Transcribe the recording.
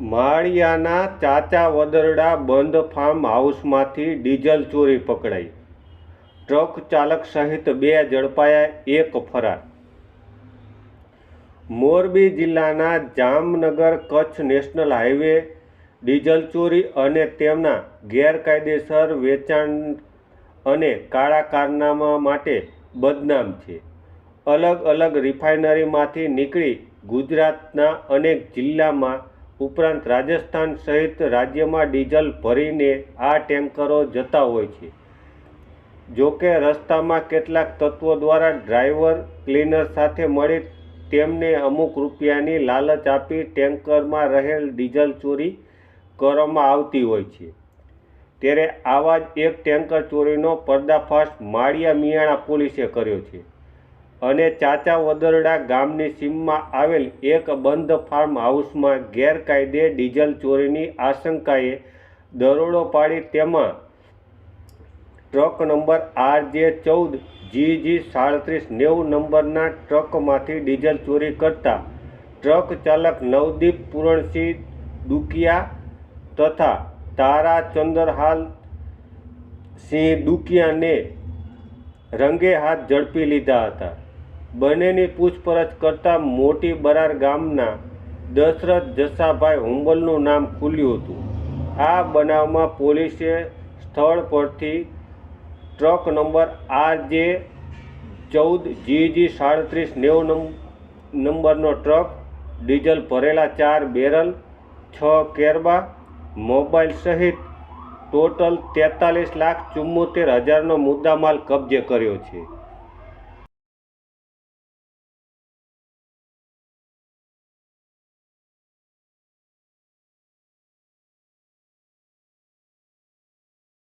માળિયાના ચાચા વદરડા બંધ farm હાઉસમાંથી diesel ચોરી પકડાઈ. ટ્રક ચાલક સહિત બે ઝડપાયા, એક ફરાર. મોરબી જિલ્લાના Jamnagar Kutch national highway diesel ચોરી અને તેમના ગેરકાયદેસર વેચાણ અને કાળા કારનામા માટે બદનામ છે. અલગ અલગ રિફાઇનરીમાંથી નીકળી ગુજરાતના અનેક જિલ્લામાં ઉપરાંત રાજસ્થાન સહિત રાજ્યમાં ડીઝલ ભરીને આ ટેન્કરો જતા હોય છે. જોકે રસ્તામાં કેટલાક તત્વો દ્વારા ડ્રાઈવર, ક્લીનર સાથે મળી તેમને અમુક રૂપિયાની લાલચ આપી ટેન્કરમાં રહેલ ડીઝલ ચોરી કરવામાં આવતી હોય છે. ત્યારે આવા જ એક ટેન્કર ચોરીનો પર્દાફાશ માળિયા મિયાણા પોલીસે કર્યો છે. અને ચાચા વદરડા ગામની સીમમાં આવેલ એક બંધ ફાર્મ હાઉસમાં ગેરકાયદે ડીઝલ ચોરીની આશંકાએ દરોડો પાડી તેમાં ટ્રક નંબર આર જે ચૌદ જી જી સાડત્રીસ, નેવું નંબરના ટ્રકમાંથી ડીઝલ ચોરી કરતા ટ્રક ચાલક નવદીપ પૂરણસિંહ દુકિયા તથા તારા ચંદરહાલ સિંહ દુકિયાને રંગે હાથ ઝડપી લીધા હતા. બંનેની પૂછપરછ કરતાં મોટી બરાર ગામના દશરથ જસાભાઈ હુંબલનું નામ ખુલ્યું હતું. આ બનાવમાં પોલીસે સ્થળ પરથી ટ્રક નંબર આર જે ચૌદ જી જી સાડત્રીસ, નેવું નંબરનો ટ્રક, ડીઝલ ભરેલા ચાર બેરલ, છ કેરબા, મોબાઈલ સહિત ટોટલ તેતાલીસ લાખ ચુમ્મોતેર હજારનો મુદ્દામાલ કબજે કર્યો છે.